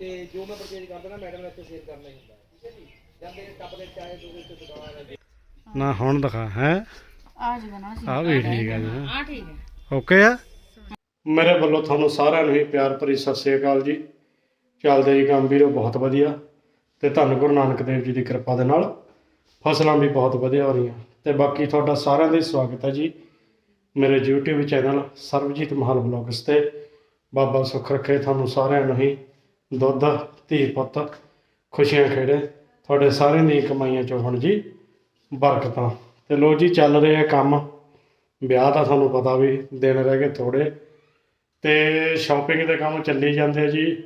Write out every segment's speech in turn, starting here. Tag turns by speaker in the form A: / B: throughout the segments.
A: ਤੇ ਜੋ ਮੈਂ ਪਰਚੇਜ ਕਰਦਾ ਨਾ ਮੈਡਮ ਨੇ ਇੱਥੇ ਸੇਵ ਕਰਨਾ ਹੀ ਹੁੰਦਾ ਹੈ। ਠੀਕ ਹੈ ਜੀ? ਜਾਂਦੇ ਨੇ ਟੱਪ ਦੇ ਚਾਹੇ ਜੋ ਵੀ ਇੱਥੇ ਦੁਕਾਨ ਹੈ
B: ਨਾ ਹੁਣ ਦਿਖਾ ਹੈ?
C: ਆ ਜੀ ਬਣਾ ਸੀ
B: ਆ ਵੀ ਠੀਕ ਹੈ ਜੀ।
C: ਆ ਠੀਕ ਹੈ।
B: ਓਕੇ ਆ? ਮੇਰੇ ਵੱਲੋਂ ਤੁਹਾਨੂੰ ਸਾਰਿਆਂ ਨੂੰ ਹੀ ਪਿਆਰ ਭਰੀ ਸਤਿ ਸ੍ਰੀ ਅਕਾਲ ਜੀ। ਚੱਲਦੇ ਜੀ ਕੰਮ ਵੀਰੋ ਬਹੁਤ ਵਧੀਆ। ਤੇ ਧੰਨ ਗੁਰੂ ਨਾਨਕ ਦੇਵ ਜੀ ਦੀ ਕਿਰਪਾ ਦੇ ਨਾਲ ਫਸਲਾਂ ਵੀ ਬਹੁਤ ਵਧੀਆ ਹੋ ਰਹੀਆਂ। ਤੇ ਬਾਕੀ ਤੁਹਾਡਾ ਸਾਰਿਆਂ ਦਾ ਹੀ ਸਵਾਗਤ ਹੈ ਜੀ। ਮੇਰੇ YouTube channel Sarabjit Mahal vlogs ਤੇ। ਬਾਬਾ ਸੁੱਖ ਰੱਖੇ ਤੁਹਾਨੂੰ ਸਾਰਿਆਂ ਨੂੰ ਹੀ। ਦੁੱਧ, ਧੀ ਪੁੱਤ, ਖੁਸ਼ੀਆਂ ਖੇੜੇ। ਤੁਹਾਡੇ ਸਾਰਿਆਂ ਦੀਆਂ ਕਮਾਈਆਂ ਚੋਂ ਹੁਣ ਜੀ ਬਰਕਤਾਂ। ਤੇ ਲੋ ਜੀ, ਚੱਲ ਰਿਹਾ ਕੰਮ। ਵਿਆਹ ਦਾ ਤੁਹਾਨੂੰ ਪਤਾ ਵੀ ਦਿਨ ਰਹਿ ਗਏ ਥੋੜੇ ਤੇ ਸ਼ਾਪਿੰਗ ਦੇ ਕੰਮ ਚੱਲੀ ਜਾਂਦੇ ਜੀ।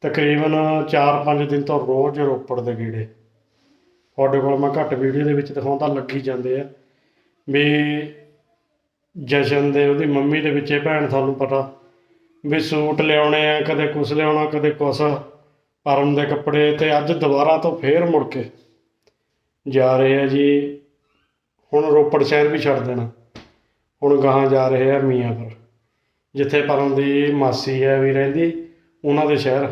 B: ਤਕਰੀਬਨ 4-5 ਦਿਨ ਤੋਂ ਰੋਜ਼ ਰੋਪੜ ਦੇ ਗੇੜੇ। ਤੁਹਾਡੇ ਕੋਲ ਮੈਂ ਘੱਟ ਵੀਡੀਓ ਦੇ ਵਿੱਚ ਦਿਖਾਉਂਦਾ ਲੱਗੀ ਜਾਂਦੇ ਆ। ਵੀ ਜਸ਼ਨ ਦੇ, ਉਹਦੀ ਮੰਮੀ ਦੇ ਵਿੱਚੇ ਭੈਣ ਤੁਹਾਨੂੰ ਪਤਾ ਵੀ ਸੂਟ ਲਿਆਉਣੇ ਆ, ਕਦੇ ਕੁਛ ਲਿਆਉਣਾ, ਕਦੇ ਕੁਛ ਪਰਮ ਦੇ ਕੱਪੜੇ ਤੇ ਅੱਜ ਦੁਬਾਰਾ ਤੋਂ ਫੇਰ ਮੁੜ ਕੇ ਜਾ ਰਹੇ ਆ ਜੀ। ਹੁਣ ਰੋਪੜ ਸ਼ਹਿਰ ਵੀ ਛੱਡ ਦੇਣਾ। ਹੁਣ ਗਾਹਾਂ ਜਾ ਰਹੇ ਆ ਮੀਆਂਪੁਰ। ਜਿੱਥੇ ਪਰਮ ਦੀ ਮਾਸੀ ਹੈ, ਵੀ ਰਹਿੰਦੀ, ਉਹਨਾਂ ਦੇ ਸ਼ਹਿਰ।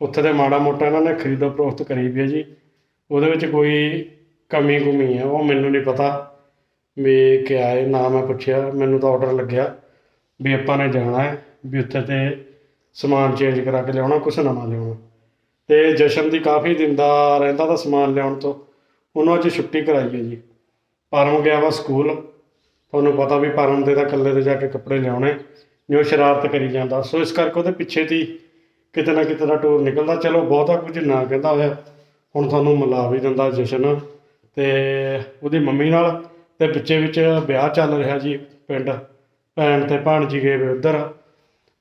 B: ਉੱਥੇ ਦੇ ਮਾੜਾ ਮੋਟਾ ਇਹਨਾਂ ਨੇ ਖਰੀਦੋ ਫਰੋਖਤ ਕਰੀ ਵੀ ਹੈ ਜੀ। ਉਹਦੇ ਵਿੱਚ ਕੋਈ ਕਮੀ ਕੁਮੀ ਹੈ ਉਹ ਮੈਨੂੰ ਨਹੀਂ ਪਤਾ। ਵੀ ਕਿਆ ਹੈ ਨਾ ਮੈਂ ਪੁੱਛਿਆ, ਮੈਨੂੰ ਤਾਂ ਆਰਡਰ ਲੱਗਿਆ। ਵੀ ਆਪਾਂ ਨੇ ਜਾਣਾ ਹੈ। ਵੀ ਉੱਥੇ ਤੇ ਸਮਾਨ ਚੇਂਜ ਕਰਾ ਕੇ ਲਿਆਉਣਾ, ਕੁਛ ਨਵਾਂ ਲਿਆਉਣਾ। ਤੇ ਜਸ਼ਨ ਦੀ ਕਾਫੀ ਦਿਨ ਦਾ ਰਹਿੰਦਾ ਤਾਂ ਸਮਾਨ ਲਿਆਉਣ ਤੋਂ। ਉਹਨੂੰ ਅੱਜ ਛੁੱਟੀ ਕਰਾਈ ਹੈ ਜੀ। ਪਰਮ ਗਿਆ ਵਾ ਸਕੂਲ। ਤੁਹਾਨੂੰ ਪਤਾ ਵੀ ਪਰਮ ਦੇ ਤਾਂ ਇਕੱਲੇ 'ਤੇ ਜਾ ਕੇ ਕੱਪੜੇ ਲਿਆਉਣੇ। ਜੋ ਸ਼ਰਾਰਤ ਕਰੀ ਜਾਂਦਾ। ਸੋ ਇਸ ਕਰਕੇ ਉਹਦੇ ਪਿੱਛੇ ਦੀ ਕਿਤੇ ਨਾ ਕਿਤੇ ਦਾ ਟੂਰ ਨਿਕਲਦਾ। ਚਲੋ ਬਹੁਤਾ ਕੁਝ ਨਾ ਕਹਿੰਦਾ ਹੋਇਆ। ਹੁਣ ਤੁਹਾਨੂੰ ਮਿਲਾ ਵੀ ਦਿੰਦਾ ਜਸ਼ਨ। ਤੇ ਉਹਦੀ ਮੰਮੀ ਨਾਲ ਤੇ ਪਿੱਛੇ ਵਿੱਚ ਵਿਆਹ ਚੱਲ ਰਿਹਾ ਜੀ ਪਿੰਡ। ਭੈਣ ਤੇ ਭਾਣਜੀ ਗਏ ਵੇ ਉੱਧਰ।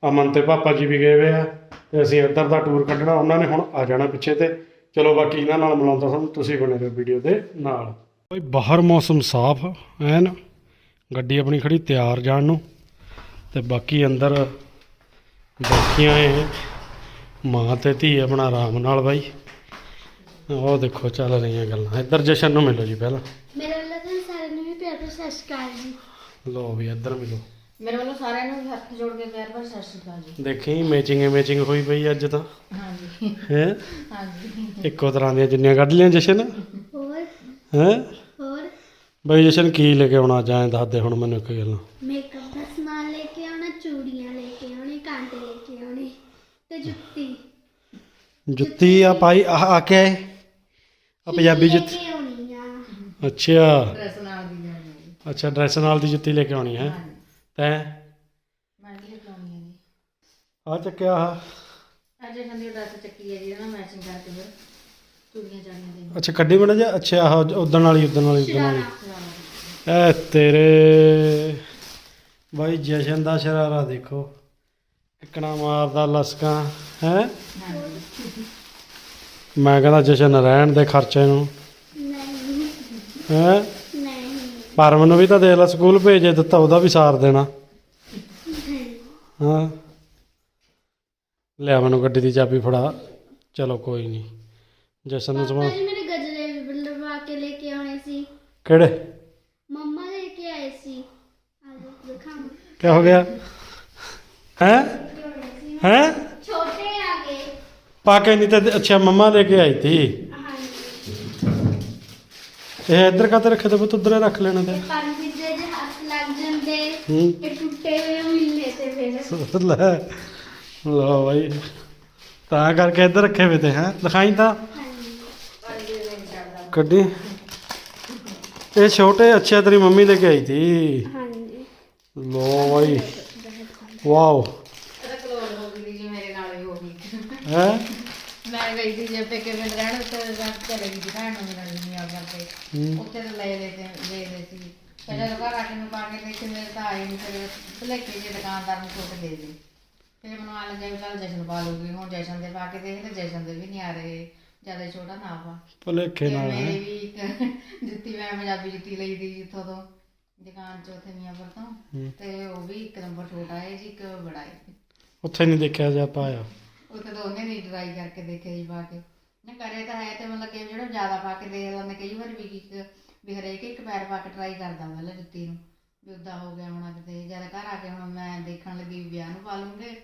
B: ਅਮਨ ਤੇ ਪਾਪਾ ਜੀ ਵੀ ਗਏ ਵੇ ਆ ਤੇ ਅਸੀਂ ਇੱਧਰ ਦਾ ਟੂਰ ਕੱਢਣਾ ਉਹਨਾਂ ਨੇ ਹੁਣ ਆ ਜਾਣਾ ਪਿੱਛੇ ਤੇ। ਚਲੋ ਬਾਕੀ ਇਹਨਾਂ ਨਾਲ ਮਿਲਾਉਂਦਾ ਤੁਹਾਨੂੰ ਤੁਸੀਂ ਬਣੇ ਰਹੋ ਵੀਡੀਓ ਦੇ ਨਾਲ। ਕੋਈ ਬਾਹਰ ਮੌਸਮ ਸਾਫ਼ ਐਨ। ਗੱਡੀ ਆਪਣੀ ਖੜੀ ਤਿਆਰ ਜਾਣ ਨੂੰ ਤੇ ਬਾਕੀ ਅੰਦਰ ਬੈਠੀਆਂ ਏ ਮਾਂ ਤੇ ਧੀ ਆਪਣਾ ਆਰਾਮ ਨਾਲ ਬਾਈ। ਉਹ ਦੇਖੋ ਚੱਲ ਰਹੀਆਂ ਗੱਲਾਂ। ਇੱਧਰ ਜਸ਼ਨ ਨੂੰ ਮਿਲੋ ਜੀ ਪਹਿਲਾਂ।
D: ਮੇਰੇ ਤਾਂ ਸਾਰਿਆਂ ਨੂੰ ਵੀ ਪਿਆਰ ਸਤਿ ਸ਼੍ਰੀ ਅਕਾਲ ਜੀ।
B: ਲੋ ਵੀ ਇੱਧਰ ਮਿਲੋ।
C: ਮੇਰੇ ਵੱਲੋਂ ਸਾਰਿਆਂ ਨੂੰ ਹੱਥ ਜੋੜ ਕੇ ਪਿਆਰ ਭਰੀ ਸਤਿ ਸ਼੍ਰੀ ਅਕਾਲ ਜੀ।
B: ਦੇਖੀ ਮੈਚਿੰਗ ਮੈਚਿੰਗ ਹੋਈ ਪਈ ਅੱਜ ਤਾਂ।
C: ਹਾਂਜੀ।
B: ਹੈ?
C: ਹਾਂਜੀ।
B: ਇੱਕੋ ਤਰ੍ਹਾਂ ਦੀਆਂ ਜਿੰਨੀਆਂ ਕੱਢ ਲੀਆਂ ਜਸ਼ਨ।
D: ਹੋਰ?
B: ਹੈ?
D: ਹੋਰ?
B: ਬਈ ਜਸ਼ਨ ਕੀ ਲੈ ਕੇ ਆਉਣਾ ਜਾਂ ਦੱਸ ਦੇ ਹੁਣ ਮੈਨੂੰ ਇੱਕ ਗੱਲ।
D: ਮੇਕਅਪ ਦਾ ਸਮਾਨ ਲੈ ਕੇ ਆਉਣਾ ਚੂੜੀਆਂ ਲੈ ਕੇ ਆਉਣੇ ਕਾਂਟੇ ਲੈ ਕੇ ਆਉਣੇ ਤੇ ਜੁੱਤੀ।
B: ਜੁੱਤੀ ਆ ਪਾਈ ਆ ਆ ਕੇ ਆਏ? ਆ ਪੰਜਾਬੀ
D: ਲੈ
B: ਜੁੱਤੀ
D: ਕੇ ਆਉਣੀ ਆ।
B: ਅੱਛਾ।
C: ਡਰੈਸ ਨਾਲ ਦੀ ਜਾਣੀ
B: ਅੱਛਾ ਡਰੈਸ ਨਾਲ ਦੀ ਜੁੱਤੀ ਲੈ ਕੇ ਆਉਣੀ ਹੈ? ਤੈਂ
C: ਮੈਂ ਵੀ ਲਾਉਣੀ ਹੈ ਜੀ।
B: ਆ ਚੱਕਿਆ ਆ
C: ਅੱਜ ਸੰਦੀ ਡਰੈਸ ਚੱਕੀ ਹੈ ਜੀ ਨਾ ਮੈਚਿੰਗ ਕਰਕੇ ਫਿਰ ਚਾੜੀਆਂ ਦੇ
B: ਅੱਛਾ ਕੱਢੀ ਬਣਾ ਜਾ? ਅੱਛਾ ਆਹ ਉਦਣ ਵਾਲੀ ਉਦਣ ਵਾਲੀ ਉਦਣ ਵਾਲੀ। ਐ ਤੇਰੇ। ਬਾਈ ਜਸ਼ਨ ਦਾ ਸ਼ਰਾਰਾ ਦੇਖੋ। ਇਕਣਾ ਮਾਰਦਾ ਲਸਕਾਂ ਹੈ? ਮੈਂ ਕਹਿੰਦਾ ਜਸ਼ਨ ਰਹਿਣ ਦੇ ਖਰਚੇ ਨੂੰ। ਹੈ? ਪਰਮ ਨੂੰ ਵੀ ਤਾਂ ਦੇਖ ਲੈ ਸਕੂਲ ਭੇਜੇ ਦਿੱਤਾ ਉਹਦਾ ਵੀ ਸਾਰ ਦੇਣਾ। ਹਾਂ। ਲਿਆ ਮੈਨੂੰ ਗੱਡੀ ਦੀ ਚਾਬੀ ਫੜਾ। ਚਲੋ ਕੋਈ ਨਹੀਂ। ਜਸ਼ਨ ਨੂੰ ਸਮਾਂ
D: ਜੀ ਮੇਰੇ ਗਜਰੇ ਵੀ ਕੇ ਲੈ ਕੇ ਆਉਣੇ ਸੀ।
B: ਕਿਹੜੇ?
D: ਮੰਮਾ ਲੈ ਕੇ ਆਏ ਸੀ। ਆ ਲਓ ਦਿਖਾਵਾਂ
B: ਕੀ ਹੋ ਗਿਆ? ਹੈ? ਹੈ?
D: ਛੋਟੇ ਆ ਗਏ।
B: ਪਾ ਕੇ ਨਹੀਂ ਤੇ ਅੱਛਾ ਮੰਮਾ ਲੈ ਕੇ ਆਈ
D: ਹਾਂਜੀ
B: ਇਹ ਇੱਧਰ ਕਾਤੇ ਰੱਖੇ ਤੇ ਪੁੱਤ? ਉੱਧਰ ਰੱਖ ਲੈਣਾ ਤੇ।
D: ਪੰਜ ਦੇ ਜੇ ਹੱਥ ਲੱਗ ਜਾਂਦੇ
B: ਹੂੰ।
D: ਇਹ ਟੁੱਟੇ ਹੋਏ ਮਿਲਨੇ ਤੇ ਫਿਰ
B: ਲੈ ਲਓ ਬਾਈ। ਤਾਂ ਕਰਕੇ ਇੱਧਰ ਰੱਖੇ ਵੇ ਤੇ ਹੈ? ਦਿਖਾਈ ਤਾਂ। ਕੱਢੀ। ਇਹ ਛੋਟੇ ਅੱਛੇ ਤੇਰੀ ਮੰਮੀ ਲੈ ਕੇ ਆਈ ਤੀ।
D: ਹਾਂਜੀ
B: ਲੋ ਬਾਈ। ਵਾਓ।
C: ਹੋ? ਗਈ ਹੀ ਹੋ ਗਈ
B: ਹੈ
C: ਗਈ ਸੀ ਜੇ ਪੇਕੇ ਪਿੰਡ ਰਹਿਣ ਉੱਤੇ ਰੱਖ ਕੇ ਲਈ ਸੀ ਭੈਣ ਨੂੰ ਮਿਲਣ ਨਹੀਂ ਆ ਕਰਕੇ। ਉੱਥੇ ਤਾਂ ਲੈ ਲੈ ਤੇ ਲੈ ਲੈ ਸੀ। ਫਿਰ ਜਦੋਂ ਘਰ ਆ ਕੇ ਮੈਂ ਪਾ ਕੇ ਦੇਖੇ ਮੇਰੇ ਤਾਂ ਆਏ ਨਹੀਂ ਫਿਰ ਭਲੇਖੇ ਜੇ ਦੁਕਾਨਦਾਰ ਨੂੰ ਛੋਟ ਦੇ ਦੇ ਫਿਰ ਮੈਨੂੰ ਆ ਲੱਗਿਆ ਵੀ ਚੱਲ ਜਸ਼ਨ ਪਾ ਲੂਗੀ ਹੁਣ ਜਸ਼ਨ ਦੇ ਪਾ ਕੇ ਦੇਖ ਤੇ ਜਸ਼ਨ ਦੇ ਵੀ ਨਹੀਂ ਆ ਰਹੇ ਜ਼ਿਆਦਾ ਹੀ ਛੋਟਾ ਨਾ ਪਾ
B: ਭਲੇਖੇ ਨਾਲ
C: ਮੇਰੇ
B: ਹੈ?
C: ਵੀ ਇੱਕ ਜੁੱਤੀ ਮੈਂ ਪੰਜਾਬੀ ਜੁੱਤੀ ਲਈ ਦੀ ਜਿੱਥੋਂ ਤੋਂ ਦੁਕਾਨ ਚ ਉੱਥੇ ਮੀਆਂਪੁਰ ਤੋਂ। ਤੇ ਉਹ ਵੀ ਇੱਕ ਨੰਬਰ ਛੋਟਾ ਹੈ ਜੀ ਇੱਕ ਬੜਾ ਹੈ
B: ਉੱਥੇ ਨਹੀਂ ਦੇਖਿਆ ਜਾ ਪਾਇਆ?
C: ਉੱਥੇ ਤਾਂ ਉਹਨੇ ਨਹੀਂ ਟਰਾਈ ਕਰਕੇ ਦੇਖਿਆ ਜੀ ਪਾ ਕੇ। ਨਾ ਕਰੇ ਤਾਂ ਹੈ ਤੇ ਮਤਲਬ ਕਿ ਜਿਹੜਾ ਜ਼ਿਆਦਾ ਪਾ ਕੇ ਦੇਖ ਲੈਂਦੇ ਕਈ ਵਾਰ ਵੀ ਇੱਕ ਵੀ ਹਰੇਕ ਇੱਕ ਪੈਰ ਪਾ ਕੇ ਟਰਾਈ ਕਰਦਾ ਮਤਲਬ ਜੁੱਤੀ ਨੂੰ ਵੀ ਉਦਾਂ ਹੋ ਗਿਆ ਹੋਣਾ ਕਿਤੇ ਜਦ ਘਰ ਆ ਕੇ ਹੁਣ ਮੈਂ ਦੇਖਣ ਲੱਗੀ ਵੀ ਵਿਆਹ ਨੂੰ ਪਾ ਲੂੰਗੇ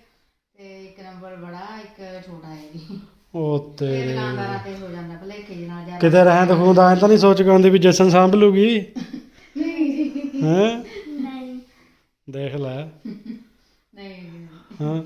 C: ਤੇ ਇੱਕ ਨੰਬਰ ਬੜਾ ਇੱਕ ਛੋਟਾ ਹੈ ਜੀ।
B: ਉਹ
C: ਇਹ
B: ਤੇਰੇ
C: ਦੁਕਾਨਦਾਰਾਂ ਤੇ ਹੋ ਜਾਂਦਾ ਭਲੇਖੇ ਦੇ ਨਾਲ ਜ਼ਿਆਦਾ।
B: ਕਿਤੇ ਰਹਿ ਦਿਖਾਉਂਦਾ ਐ ਤਾਂ ਨਹੀਂ ਸੋਚ ਕੇ ਆਉਂਦੀ ਵੀ ਜਸ਼ਨ ਸਾਂਭ ਲੂਗੀ ਹੈਂ?
D: ਨਹੀਂ।
B: ਦੇਖ ਲੈ।
C: ਨਹੀਂ ਜੀ।
B: ਹਾਂ।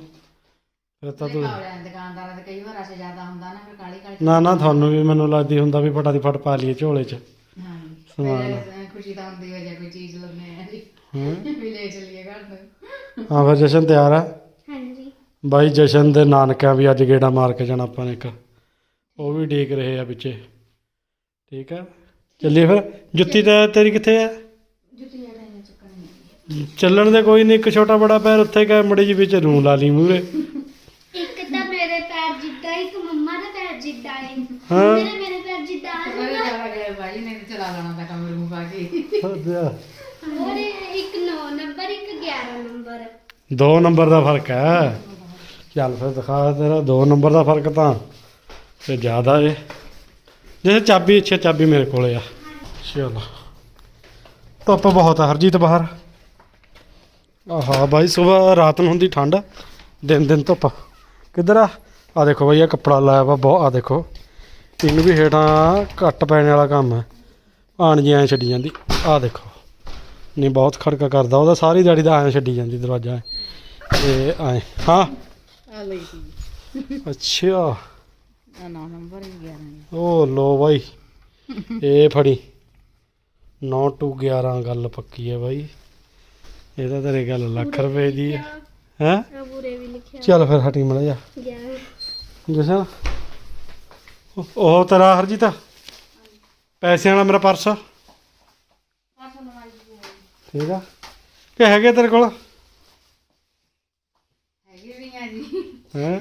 B: ਫਿਰ ਤਾਂ ਤੂੰ
C: ਭਲੇਖਾ ਹੋ ਜਾਂਦਾ ਦੁਕਾਨਦਾਰਾਂ ਤੇ ਕਈ ਵਾਰ ਅਸੇ ਜ਼ਿਆਦਾ ਹੁੰਦਾ ਨਾ ਫਿਰ ਕਾਲੀ ਕਾਲੀ
B: ਨਾ ਨਾ ਤੁਹਾਨੂੰ ਵੀ ਮੈਨੂੰ ਲੱਗਦੀ ਹੁੰਦਾ ਵੀ ਫਟਾ ਦੀ ਫਟ ਪਾ ਲਈਏ ਝੋਲੇ 'ਚ।
C: ਹਾਂ
B: ਸਮਾਨ।
C: ਫਿਰ ਖੁਸ਼ੀ ਤਾਂ ਹੁੰਦੀ ਹੈ ਜੇ ਕੋਈ ਚੀਜ਼ ਲੈਣੇ ਆ ਜੀ।
B: ਹਾਂ।
C: ਵੀ ਲੈ ਚੱਲੀਏ ਘਰ ਨੂੰ
B: ਹਾਂ ਫਿਰ ਜਸ਼ਨ ਤਿਆਰ ਆ?
D: ਹਾਂਜੀ।
B: ਬਾਈ ਜਸ਼ਨ ਦੇ ਨਾਨਕਿਆਂ ਵੀ ਅੱਜ ਗੇੜਾ ਮਾਰ ਕੇ ਜਾਣਾ ਆਪਾਂ ਨੇ ਇੱਕ। ਉਹ ਵੀ ਡੀਕ ਰਹੇ ਆ ਪਿੱਛੇ। ਠੀਕ ਆ? ਚੱਲੀਏ ਫਿਰ। ਜੁੱਤੀ ਤਾਂ ਤੇਰੀ ਕਿੱਥੇ ਆ?
C: ਜੁੱਤੀਆਂ ਟਾਈਆਂ ਚੱਕਣੀ
B: ਚੱਲਣ ਦੇ ਕੋਈ ਨਹੀਂ ਇੱਕ ਛੋਟਾ ਬੜਾ ਪੈਰ ਉੱਥੇ ਕਾ ਮੜੀ ਜੀ ਵਿੱਚ ਰੂ ਲਾ ਲਈ ਮੂਰੇ
D: ਇੱਕ ਤਾਂ ਮੇਰੇ ਪੈਰ ਜਿੱਦਾਂ ਇੱਕ ਮੰਮਾ ਦਾ ਪੈਰ ਜਿੱਦਾਂ ਹੈ।
B: ਹਾਂ
D: ਮੇਰੇ ਮੇਰੇ ਪੈਰ ਜਿੱਦਾਂ ਆ
C: ਉਹ ਜ਼ਿਆਦਾ ਗਏ ਭਾਈ ਨੇ ਚਲਾ ਲੈਣਾ ਤਾਂ ਕਮਰੇ ਨੂੰ ਪਾ ਕੇ।
D: ਔਰ ਇੱਕ 9 ਨੰਬਰ ਇੱਕ 11 ਨੰਬਰ।
B: ਦੋ ਨੰਬਰ ਦਾ ਫ਼ਰਕ ਹੈ। ਚੱਲ ਫਿਰ ਦਿਖਾ ਤੇਰਾ ਦੋ ਨੰਬਰ ਦਾ ਫ਼ਰਕ ਤਾਂ ਤੇ ਜ਼ਿਆਦਾ ਏ। ਜੇ ਚਾਬੀ ਅੱਛਾ ਚਾਬੀ ਮੇਰੇ ਕੋਲੇ ਆ। ਚਲੋ। ਧੁੱਪ ਬਹੁਤ ਆ ਹਰਜੀਤ ਬਾਹਰ। ਆਹਾ ਬਾਈ ਸਵੇਰ ਰਾਤ ਨੂੰ ਹੁੰਦੀ ਠੰਡ। ਦਿਨ ਦਿਨ ਧੁੱਪ। ਕਿੱਧਰ ਆ? ਆ ਦੇਖੋ ਬਈ ਇਹ ਕੱਪੜਾ ਲਾਇਆ ਵਾ ਬਹੁਤ ਆ ਦੇਖੋ। ਇਹਨੂੰ ਵੀ ਹੇਠਾਂ ਘੱਟ ਪੈਣ ਵਾਲਾ ਕੰਮ ਹੈ। ਆਣ ਜੀ ਐਂ ਛੱਡੀ ਜਾਂਦੀ। ਆ ਦੇਖੋ। ਨਹੀਂ ਬਹੁਤ ਖੜਕਾ ਕਰਦਾ। ਉਹਦਾ ਸਾਰੀ ਦਿਹਾੜੀ ਦਾ ਐਂ ਛੱਡੀ ਜਾਂਦੀ ਦਰਵਾਜ਼ਾ ਐਂ। ਤੇ ਐਂ। ਹਾਂ?
C: ਆ ਲਈ ਸੀ।
B: ਅੱਛਾ।
C: ਆ 9 ਨੰਬਰ ਹੀ 11
B: ਉਹ ਲੋ ਬਾਈ। ਇਹ ਫੜੀ। 9 ਟੂ 11 ਗੱਲ ਪੱਕੀ ਹੈ ਬਾਈ। ਇਹ ਤਾਂ ਤੇਰੇ ਗੱਲ ਲੱਖ ਰੁਪਏ ਦੀ ਹੈ। ਹੈ?
D: ਪੂਰੇ ਵੀ ਲਿਖਿਆ।
B: ਚੱਲ ਫਿਰ ਹਟੀ ਮੜਾ ਜਾ।
D: 11
B: ਜਸਾ ਉਹ ਤੇਰਾ ਹਰਜੀਤ? ਪੈਸਿਆਂ ਵਾਲਾ ਮੇਰਾ ਪਰਸ? ਠੀਕ ਆ। ਕਿ ਹੈਗੇ ਤੇਰੇ ਕੋਲ?
C: ਹੈਗੇ ਵੀ ਆ ਜੀ।
B: ਹੈ?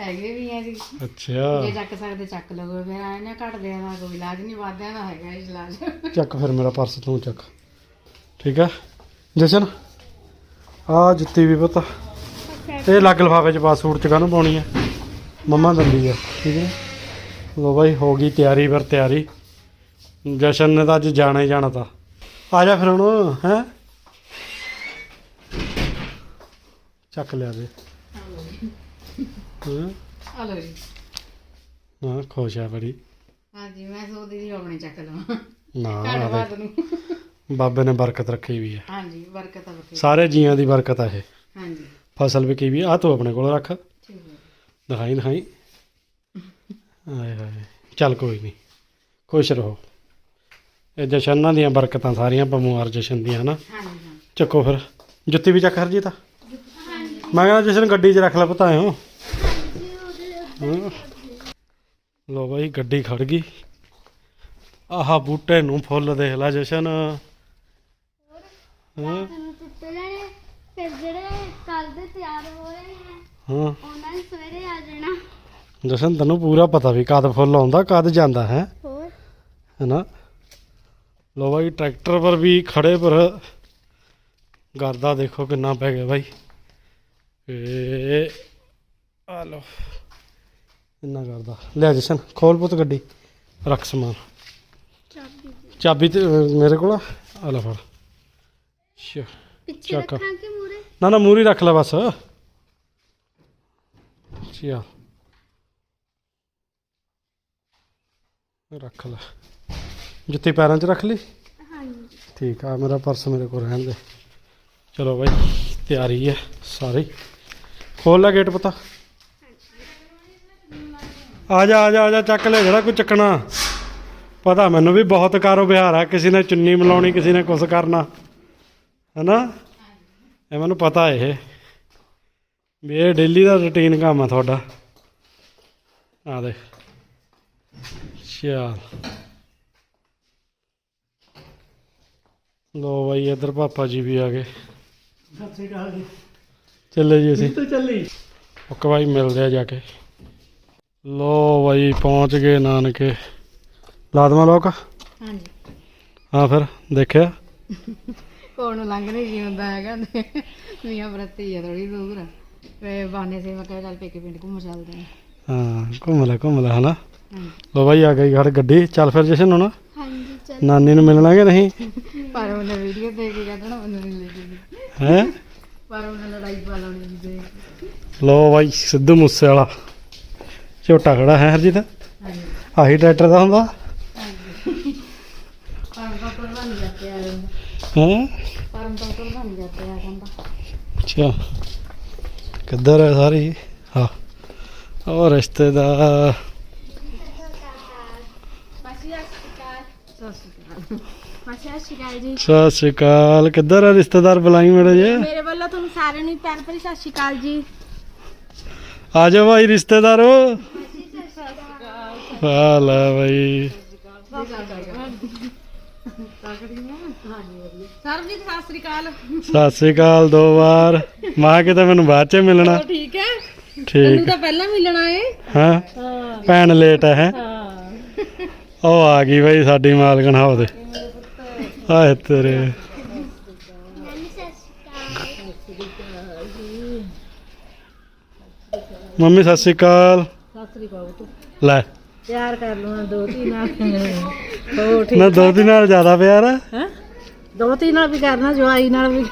C: ਹੈਗੇ ਵੀ ਆ ਜੀ।
B: ਅੱਛਾ।
C: ਜੇ ਚੱਕ ਸਕਦੇ ਚੱਕ ਲਓ ਫਿਰ ਆਏ ਨਾ ਘਟਦੇ ਆ ਦਾ ਕੋਈ ਇਲਾਜ ਨਹੀਂ ਵਾਧਿਆਂ ਦਾ ਹੈਗਾ ਇਸ ਇਲਾਜ।
B: ਚੱਕ ਫਿਰ ਮੇਰਾ ਪਰਸ ਤੂੰ ਚੱਕ। ਠੀਕ ਆ। ਜਸ਼ਨ ਆ ਜੁੱਤੀ ਵੀ ਪਤਾ। ਇਹ ਲੱਗ ਲਫਾਫੇ ਚ ਪਾ ਸੂਟ ਚ ਕਾਹਨੂੰ ਪਾਉਣੀ ਆ? ਮੰਮਾ ਦੰਦੀ ਆ। ਠੀਕ ਹੈ ਲੋ ਬਾਈ ਹੋ ਗਈ ਤਿਆਰੀ ਫਿਰ ਤਿਆਰੀ। ਜਸ਼ਨ ਨੇ ਤਾਂ ਅੱਜ ਜਾਣਾ ਹੀ ਜਾਣਾ ਤਾਂ। ਆ ਜਾ ਫਿਰ ਹੁਣ ਹੈ? ਚੱਕ ਲਿਆ ਦੇ। ਹਾਂ?
C: ਆ ਲਓ ਜੀ।
B: ਹਾਂ ਖੁਸ਼ ਆ ਬੜੀ।
C: ਹਾਂਜੀ ਮੈਂ ਸੋਚਦੀ ਸੀ ਆਪਣੇ ਚੱਕ ਲਵਾਂ।
B: ਨਾ
C: ਘੱਟ
B: ਆ
C: ਬਾਦ ਨੂੰ।
B: ਦੇਖ, ਬਾਬੇ ਨੇ ਬਰਕਤ ਰੱਖੀ ਵੀ ਆ।
C: ਹਾਂਜੀ ਬਰਕਤ ਬਖੇ
B: ਸਾਰੇ ਜੀਆਂ ਦੀ ਬਰਕਤ ਆ ਇਹ।
C: ਹਾਂਜੀ।
B: ਫਸਲ ਵੀ ਕੀ ਵੀ ਆ ਤੂੰ ਆਪਣੇ ਕੋਲ ਰੱਖ।
C: ਠੀਕ ਹੈ
B: ਦਿਖਾਈ ਦਿਖਾਈ। ਆਏ ਹਾਏ ਚੱਲ ਕੋਈ ਨਹੀਂ ਖੁਸ਼ ਰਹੋ। ਇਹ ਜਸ਼ਨਾਂ ਦੀਆਂ ਬਰਕਤਾਂ ਸਾਰੀਆਂ ਪਮੂਆਰ ਜਸ਼ਨ ਦੀਆਂ ਹਨਾ? ਚੱਕੋ ਫਿਰ ਜੁੱਤੀ ਵੀ ਚੱਕ ਤਾਂ ਮੈਂ ਕਹਿੰਦਾ ਜਸ਼ਨ ਗੱਡੀ 'ਚ ਰੱਖ ਲੈ ਪਤਾ ਹੋ। ਲੋ ਬਾਈ ਗੱਡੀ ਖੜ ਗਈ। ਆਹਾ ਬੂਟੇ ਨੂੰ ਫੁੱਲ ਦੇਖ ਲੈ ਜਸ਼ਨ। ਹਾਂ।
D: ਤੁਹਾਨੂੰ ਚਿੱਟੇ ਲੈਣੇ ਫਿਰ ਜਿਹੜੇ ਕੱਲ ਦੇ ਤਿਆਰ ਹੋ ਰਹੇ ਹੈ
B: ਹਾਂ।
D: ਉਹਨਾਂ ਨੇ ਸਵੇਰੇ ਆ ਜਾਣਾ।
B: ਜਸ਼ਨ ਤੈਨੂੰ ਪੂਰਾ ਪਤਾ ਵੀ ਕਦ ਫੁੱਲ ਆਉਂਦਾ ਕਦ ਜਾਂਦਾ ਹੈ?
D: ਹੋਰ?
B: ਹੈਨਾ? ਲੋ ਬਾਈ ਟਰੈਕਟਰ ਪਰ ਵੀ ਖੜੇ ਪਰ ਗਰਦਾ ਦੇਖੋ ਕਿੰਨਾ ਪੈ ਗਿਆ ਬਾਈ। ਏ ਆ ਲੋ ਇੰਨਾ ਕਰਦਾ ਲੈ ਜਸ਼ਨ ਖੋਲ ਪੁੱਤ ਗੱਡੀ ਰੱਖ ਸਮਾਨ।
D: ਚਾਬੀ
B: ਚਾਬੀ ਤੇ ਮੇਰੇ ਕੋਲ ਆ? ਆ ਲੈ ਫੜ। ਅੱਛਾ
D: ਪਿੱਛੇ
B: ਚੱਕ।
D: ਰੱਖਾਂ ਕਿ ਮੂਰੇ
B: ਨਾ ਨਾ ਮੂਰੀ ਰੱਖ ਲੈ ਬਸ। ਚਿਆ ਰੱਖ ਲੈ। ਜੁੱਤੀ ਪੈਰਾਂ 'ਚ ਰੱਖ ਲਈ?
D: ਹਾਂਜੀ।
B: ਠੀਕ ਆ ਮੇਰਾ ਪਰਸ ਮੇਰੇ ਕੋਲ ਰਹਿਣ ਦੇ। ਚਲੋ ਬਾਈ ਤਿਆਰੀ ਹੈ ਸਾਰੀ। ਖੋਲ ਲੈ ਗੇਟ ਪਤਾ। ਆ ਜਾ ਆ ਜਾ ਆ ਜਾ ਚੱਕ ਲੈ ਜਿਹੜਾ ਕੋਈ ਚੱਕਣਾ। ਪਤਾ ਮੈਨੂੰ ਵੀ ਬਹੁਤ ਕਾਰੋ ਵਿਹਾਰ ਆ ਕਿਸੇ ਨੇ ਚੁੰਨੀ ਮਿਲਾਉਣੀ ਕਿਸੇ ਨੇ ਕੁਛ ਕਰਨਾ। ਹੈਨਾ? ਇਹ ਮੈਨੂੰ ਪਤਾ ਇਹ। ਵੀ ਇਹ ਡੇਲੀ ਦਾ ਰੁਟੀਨ ਕੰਮ ਆ ਤੁਹਾਡਾ। ਆ ਦੇ ਚੱਲ ਲੋ ਬਾਈ ਇੱਧਰ ਪਾਪਾ ਜੀ ਵੀ ਆ ਗਏ। ਚੱਲੇ ਜੀ ਅਸੀਂ।
A: ਚੱਲੀ।
B: ਓਕੇ ਬਾਈ ਮਿਲਦੇ ਆ ਜਾ ਕੇ। ਲੋ ਬਾਈ ਪਹੁੰਚ ਗਏ ਨਾਨਕੇ। ਲਾਦਮਾ ਲੋਕ?
C: ਹਾਂਜੀ।
B: ਹਾਂ ਫਿਰ ਦੇਖਿਆ?
C: ਕੋਣ ਨੂੰ ਲੰਘ ਨਹੀਂ ਜੀ ਹੁੰਦਾ ਹੈਗਾ ਤੇ ਮੀਆਂ ਬਰਤੀ ਆ ਥੋੜੀ ਦੂਰ। ਵੇ ਬਾਨੇ ਸੇ ਮੈਂ ਕਿਹਾ ਚੱਲ ਪੇਕੇ ਪਿੰਡ ਘੁੰਮ ਚੱਲਦੇ ਆ।
B: ਹਾਂ ਘੁੰਮ ਲੈ ਘੁੰਮ ਲੈ ਹਨਾ? ਲੋ ਬਾਈ ਆ ਗਈ ਖੜ ਗੱਡੀ। ਚੱਲ ਫਿਰ ਜਸ਼ਨ ਹੁਣ।
D: ਹਾਂਜੀ ਚੱਲ।
B: ਨਾਨੀ ਨੂੰ ਮਿਲਣਾ ਕਿ ਨਹੀਂ?
C: ਪਰ ਉਹਨੇ ਵੀਡੀਓ ਦੇਖ ਕੇ ਕਹਿੰਦਾ ਨਾ ਮੈਨੂੰ ਨਹੀਂ ਲੈ ਕੇ।
B: ਹੈ?
C: ਪਰ ਉਹਨੇ ਲੜਾਈ ਪਾ ਲਾਉਣੀ ਜੀ ਦੇਖ ਕੇ।
B: ਲੋ ਬਾਈ ਸਿੱਧੂ ਮੂਸੇ ਵਾਲਾ ਝੋਟਾ ਖੜਾ ਹੈ ਹਰਜੀਤ।
E: ਹਾਂਜੀ।
B: ਆਹੀ ਟਰੈਕਟਰ ਦਾ ਹੁੰਦਾ।
E: ਪਰਮ ਜਾਂਦੇ ਆ
B: ਹੈ?
E: ਪਰਮ ਪ੍ਰਧਾਨ ਜਾਂਦੇ ਆ ਕਹਿੰਦਾ।
B: ਅੱਛਾ। ਕਿੱਧਰ ਹੈ ਸਾਰੀ? ਹਾਂ ਉਹ ਰਿਸ਼ਤੇਦਾਰ
F: ਮਾਸੀ ਸਤਿ ਸ਼੍ਰੀ ਅਕਾਲ ਮਾਸੀ ਸਤਿ ਸ਼੍ਰੀ ਅਕਾਲ ਜੀ।
B: ਸਤਿ ਸ਼੍ਰੀ ਅਕਾਲ। ਕਿੱਧਰ ਹੈ ਰਿਸ਼ਤੇਦਾਰ ਬੁਲਾਈ ਮੜੇ ਜੇ
F: ਮੇਰੇ ਵੱਲੋਂ ਤੁਹਾਨੂੰ ਸਾਰਿਆਂ ਨੂੰ ਪਿਆਰ ਭਰੀ ਸਤਿ ਸ਼੍ਰੀ ਅਕਾਲ ਜੀ।
B: ਆ ਜਾਓ ਭਾਈ ਰਿਸ਼ਤੇਦਾਰੋ। ਆ ਲੈ ਭਾਈ
E: ਸਰਬਜੀਤ ਸਤਿ ਸ੍ਰੀ ਅਕਾਲ।
B: ਸਤਿ ਸ਼੍ਰੀ ਅਕਾਲ ਦੋ ਵਾਰ। ਮਾਂ ਕਿਤੇ ਮੈਨੂੰ ਬਾਅਦ ਚ ਮਿਲਣਾ।
E: ਠੀਕ ਹੈ।
B: ਠੀਕ।
E: ਤਾਂ ਪਹਿਲਾਂ ਮਿਲਣਾ ਏ।
B: ਹਾਂ? ਭੈਣ ਲੇਟ ਹੈ ਹੈਂ? ਉਹ ਆ ਗਈ ਬਈ ਸਾਡੀ ਮਾਲਕਣ ਹਾਉ ਦੇ ਆਏ ਤੇਰੇ। ਮੰਮੀ ਸਤਿ ਸ਼੍ਰੀ ਅਕਾਲ। ਲੈ।
E: ਪਿਆਰ ਕਰ ਲਵਾਂ ਦੋ ਤਿੰਨ ਨਾਲ। ਹੋ
B: ਨਾ ਦੋ ਦਿਨ ਨਾਲ ਜ਼ਿਆਦਾ ਪਿਆਰ ਆ?
E: ਹੈ? ਦੋ ਤਿੰਨ ਨਾਲ ਵੀ ਕਰਨਾ ਜਵਾਈ ਨਾਲ ਵੀ।